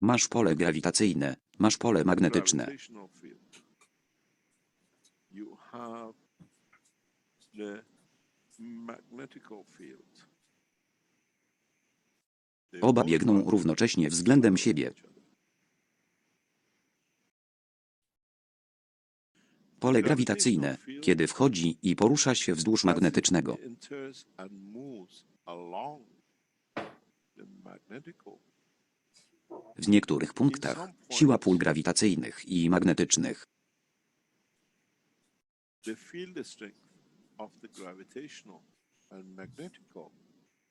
Masz pole grawitacyjne, masz pole magnetyczne. Oba biegną równocześnie względem siebie. Pole grawitacyjne, kiedy wchodzi i porusza się wzdłuż magnetycznego. W niektórych punktach siła pól grawitacyjnych i magnetycznych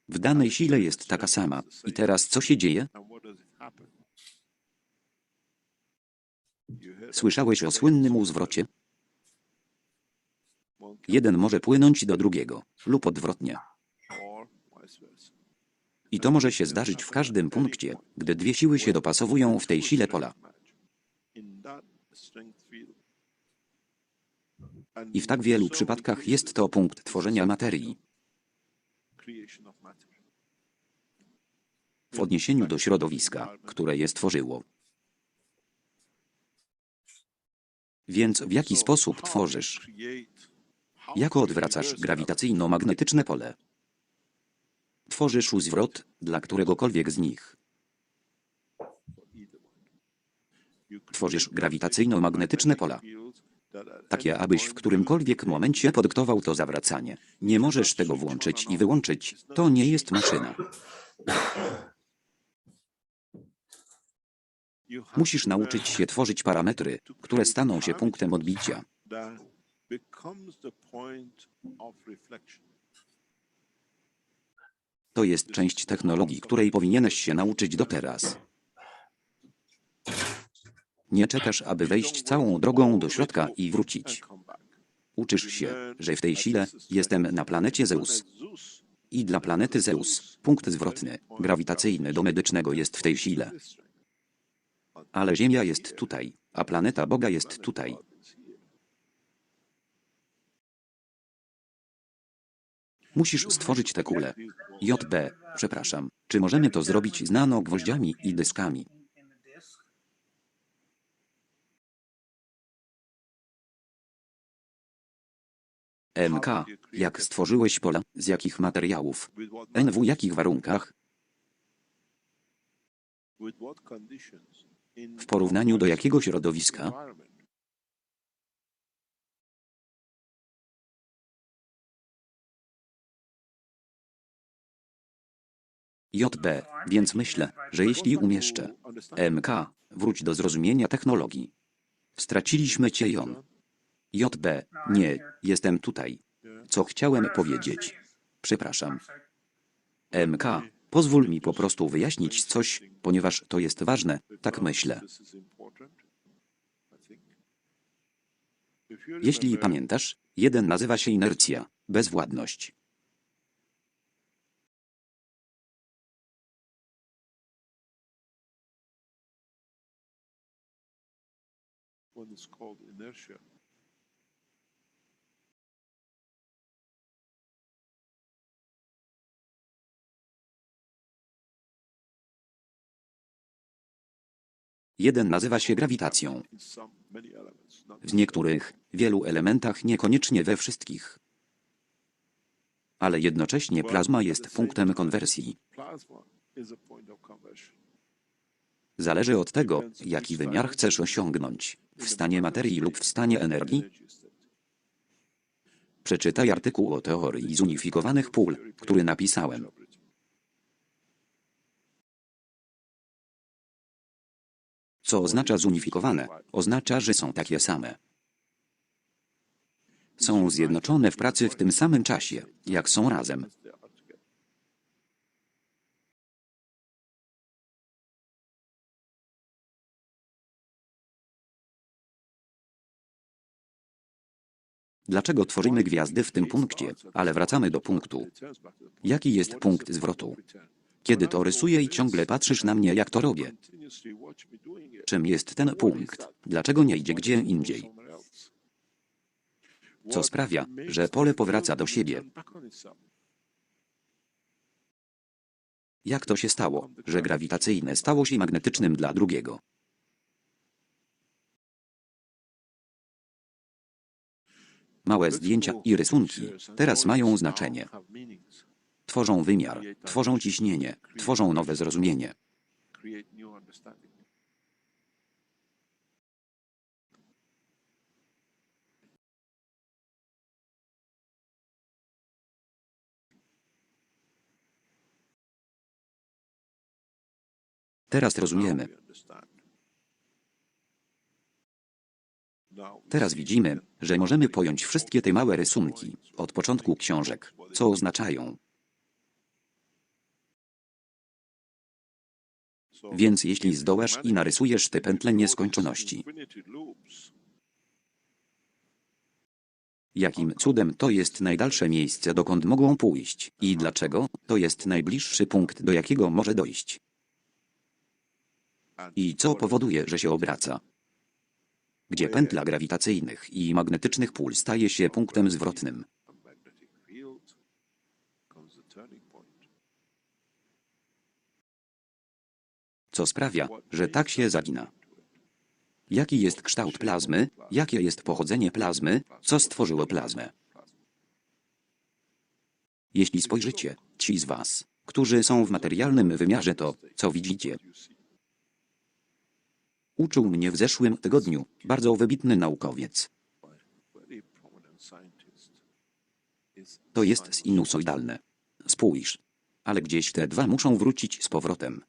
w danej sile jest taka sama. I teraz co się dzieje? Słyszałeś o słynnym zwrocie? one Jeden może płynąć do drugiego, lub odwrotnie. I to może się zdarzyć w każdym punkcie, gdy dwie siły się dopasowują w tej sile pola. I w tak wielu przypadkach jest to punkt tworzenia materii. w odniesieniu do środowiska, które je stworzyło. Więc w jaki sposób tworzysz? Jak odwracasz grawitacyjno-magnetyczne pole? Tworzysz zwrot dla któregokolwiek z nich. Tworzysz grawitacyjno-magnetyczne pola, takie abyś w którymkolwiek momencie podyktował to zawracanie. Nie możesz tego włączyć i wyłączyć. To nie jest maszyna. Musisz nauczyć się tworzyć parametry, które staną się punktem odbicia. To jest część technologii, której powinieneś się nauczyć do teraz. Nie czekasz, aby wejść całą drogą do środka i wrócić. Uczysz się, że w tej sile jestem na planecie. Zeus I dla planety Zeus punkt zwrotny, grawitacyjny do medycznego jest w tej sile. Ale Ziemia jest tutaj, a planeta Boga jest tutaj. Musisz stworzyć tę kulę. JB, przepraszam, czy możemy to zrobić z nanogwoździami i dyskami? MK, jak stworzyłeś pola, z jakich materiałów? with what, N w jakich warunkach? W porównaniu do jakiego środowiska? JB, więc myślę, że jeśli umieszczę MK, wróć do zrozumienia technologii. Straciliśmy cię jon. JB, nie, jestem tutaj. Co chciałem powiedzieć? Przepraszam. MK, pozwól mi po prostu wyjaśnić coś, ponieważ to jest ważne, tak myślę. Jeśli pamiętasz, jeden nazywa się inercja, bezwładność. One is called inertia. Jeden nazywa się grawitacją. W niektórych, wielu elementach, niekoniecznie we wszystkich. Ale jednocześnie plazma jest punktem konwersji. Zależy od tego, jaki wymiar chcesz osiągnąć w stanie materii lub w stanie energii. Przeczytaj artykuł o teorii zunifikowanych pól, który napisałem. Co oznacza zunifikowane? Oznacza, że są takie same. Są zjednoczone w pracy w tym samym czasie, jak są razem. Dlaczego tworzymy gwiazdy w tym punkcie? Ale wracamy do punktu. Jaki jest punkt zwrotu? Kiedy to rysuję i ciągle patrzysz na mnie, jak to robię. Czym jest ten punkt? Dlaczego nie idzie gdzie indziej? Co sprawia, że pole powraca do siebie. Jak to się stało, że grawitacyjne stało się magnetycznym dla drugiego? Małe zdjęcia i rysunki teraz mają znaczenie. Tworzą wymiar, tworzą ciśnienie, tworzą nowe zrozumienie. Teraz rozumiemy. Now we understand. Now we Teraz widzimy, że możemy pojąć wszystkie te małe rysunki od początku książek, co oznaczają. Więc jeśli zdołasz i narysujesz te pętle nieskończoności, jakim cudem to jest najdalsze miejsce, dokąd mogą pójść i dlaczego to jest najbliższy punkt, do jakiego może dojść i co powoduje, że się obraca. Gdzie pętla grawitacyjnych i magnetycznych pól staje się punktem zwrotnym. co sprawia, że tak się zagina. Jaki jest kształt plazmy, jakie jest pochodzenie plazmy, co stworzyło plazmę. Jeśli spojrzycie, ci z Was, którzy są w materialnym wymiarze, to co widzicie? Uczył mnie w zeszłym tygodniu bardzo wybitny naukowiec. To jest sinusoidalne. Spójrz. Ale gdzieś te dwa muszą wrócić z powrotem.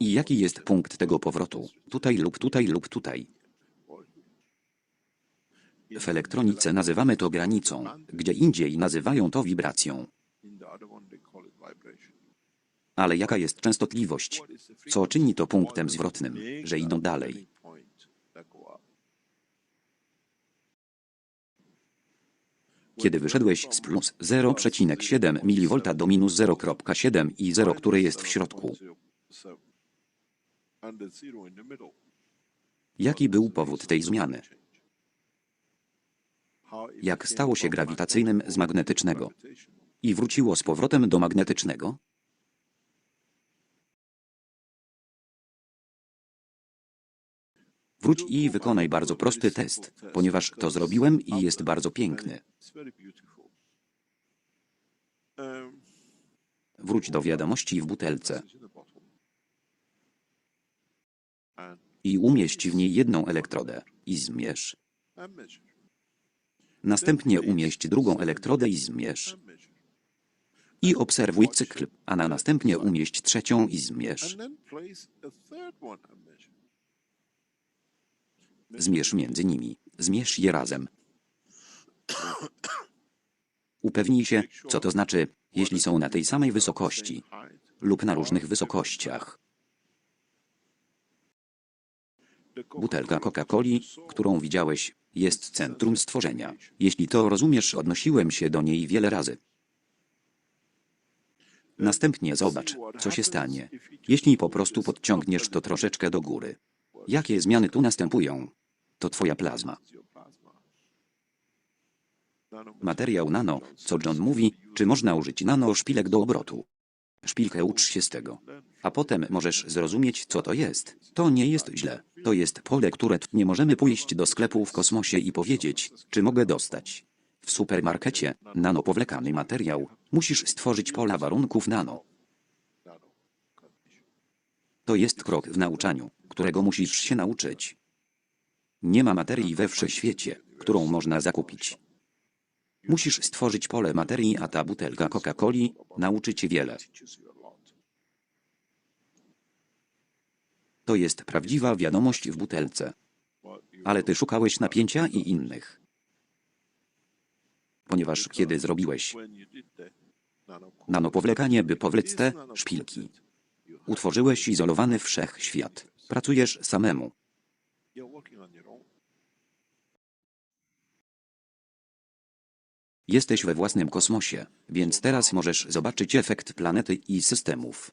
I jaki jest punkt tego powrotu? Tutaj lub tutaj lub tutaj. W elektronice nazywamy to granicą, gdzie indziej nazywają to wibracją. Ale jaka jest częstotliwość? Co czyni to punktem zwrotnym, że idą dalej? Kiedy wyszedłeś z plus 0,7 mV do minus 0,7 i 0, które jest w środku, jaki był powód tej zmiany? Jak stało się grawitacyjnym z magnetycznego i wróciło z powrotem do magnetycznego? Wróć i wykonaj bardzo prosty test, ponieważ to zrobiłem i jest bardzo piękny. Wróć do wiadomości w butelce i umieść w niej jedną elektrodę i zmierz. Następnie umieść drugą elektrodę i zmierz. I obserwuj cykl, a na następnie umieść trzecią i zmierz. Zmierz między nimi. Zmierz je razem. Upewnij się, co to znaczy, jeśli są na tej samej wysokości lub na różnych wysokościach. Butelka Coca-Coli, którą widziałeś, jest centrum stworzenia. Jeśli to rozumiesz, odnosiłem się do niej wiele razy. Następnie zobacz, co się stanie, jeśli po prostu podciągniesz to troszeczkę do góry. Jakie zmiany tu następują? To twoja plazma. Materiał nano, co John mówi, czy można użyć nano szpilek do obrotu. Szpilkę ucz się z tego. A potem możesz zrozumieć, co to jest. To nie jest źle. To jest pole, które nie możemy pójść do sklepu w kosmosie i powiedzieć, czy mogę dostać. W supermarkecie, nano powlekany materiał, musisz stworzyć pola warunków nano. To jest krok w nauczaniu, którego musisz się nauczyć. Nie ma materii we wszechświecie, którą można zakupić. Musisz stworzyć pole materii, a ta butelka Coca-Coli nauczy cię wiele. To jest prawdziwa wiadomość w butelce. Ale ty szukałeś napięcia i innych. Ponieważ kiedy zrobiłeś nanopowlekanie, by powlec te szpilki, utworzyłeś izolowany wszechświat. Pracujesz samemu. Jesteś we własnym kosmosie, więc teraz możesz zobaczyć efekt planety i systemów.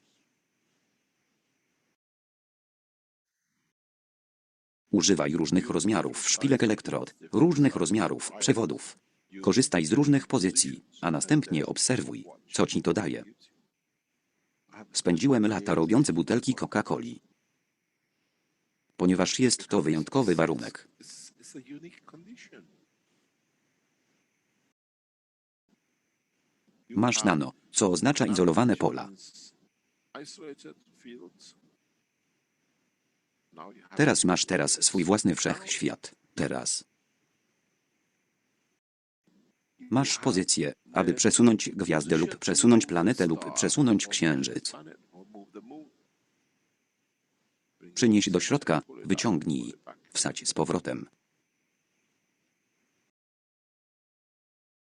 Używaj różnych rozmiarów szpilek elektrod, różnych rozmiarów przewodów. Korzystaj z różnych pozycji, a następnie obserwuj, co ci to daje. Spędziłem lata robiąc butelki Coca-Coli. Ponieważ jest to wyjątkowy warunek. Masz nano, co oznacza izolowane pola. Teraz masz teraz swój własny wszechświat. Teraz. Masz pozycję, aby przesunąć gwiazdę lub przesunąć planetę lub przesunąć księżyc. Przynieś do środka, wyciągnij, wsadź z powrotem.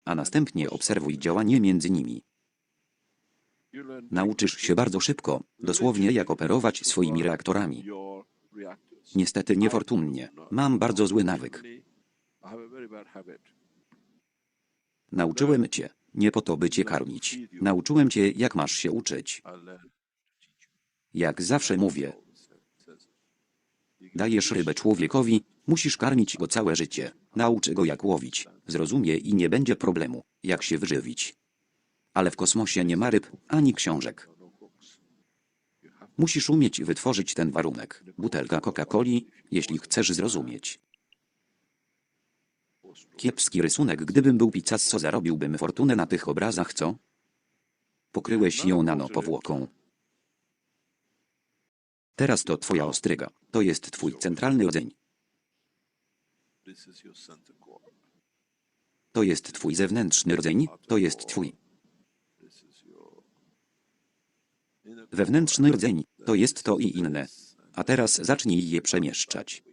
A następnie obserwuj działanie między nimi. Nauczysz się bardzo szybko, dosłownie jak operować swoimi reaktorami. Niestety niefortunnie, mam bardzo zły nawyk. Nauczyłem cię, nie po to by cię karmić. Nauczyłem cię, jak masz się uczyć. Jak zawsze mówię, dajesz rybę człowiekowi, musisz karmić go całe życie. Naucz go jak łowić, zrozumie i nie będzie problemu, jak się wyżywić. Ale w kosmosie nie ma ryb, ani książek. Musisz umieć wytworzyć ten warunek. Butelka Coca-Coli, jeśli chcesz zrozumieć. Kiepski rysunek, gdybym był Picasso, zarobiłbym fortunę na tych obrazach, co? Pokryłeś ją nanopowłoką. Teraz to twoja ostryga. To jest twój centralny rdzeń. To jest twój zewnętrzny rdzeń. To jest twój wewnętrzny rdzeń. To jest to i inne. A teraz zacznij je przemieszczać.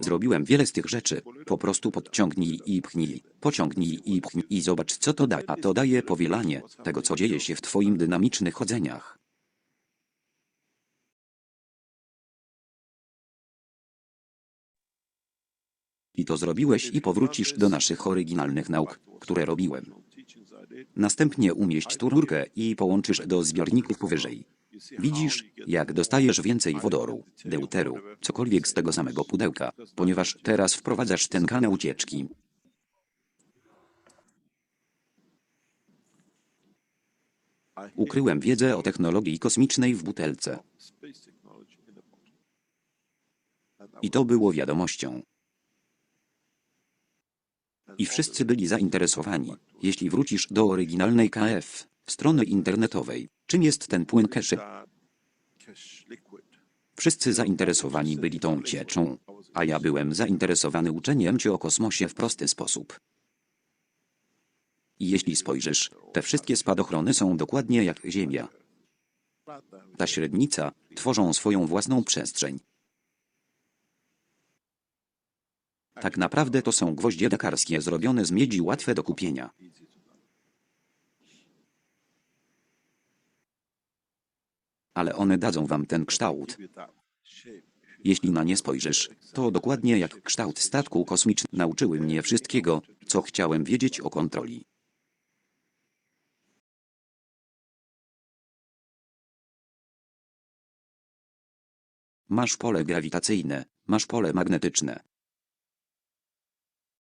Zrobiłem wiele z tych rzeczy. Po prostu podciągnij i pchnij. Pociągnij i pchnij i zobacz co to da. A to daje powielanie tego co dzieje się w twoim dynamicznych chodzeniach. I to zrobiłeś i powrócisz do naszych oryginalnych nauk, które robiłem. Następnie umieść tu rurkę i połączysz do zbiorników powyżej. Widzisz, jak dostajesz więcej wodoru, deuteru, cokolwiek z tego samego pudełka, ponieważ teraz wprowadzasz ten kanał ucieczki. Ukryłem wiedzę o technologii kosmicznej w butelce. I to było wiadomością. I wszyscy byli zainteresowani. Jeśli wrócisz do oryginalnej KF, strony internetowej, czym jest ten płyn keszy? Wszyscy zainteresowani byli tą cieczą, a ja byłem zainteresowany uczeniem cię o kosmosie w prosty sposób. I jeśli spojrzysz, te wszystkie spadochrony są dokładnie jak Ziemia. Ta średnica tworzą swoją własną przestrzeń. Tak naprawdę to są gwoździe dekarskie zrobione z miedzi łatwe do kupienia. Ale one dadzą wam ten kształt. Jeśli na nie spojrzysz, to dokładnie jak kształt statku kosmicznego nauczyły mnie wszystkiego, co chciałem wiedzieć o kontroli. Masz pole grawitacyjne, masz pole magnetyczne,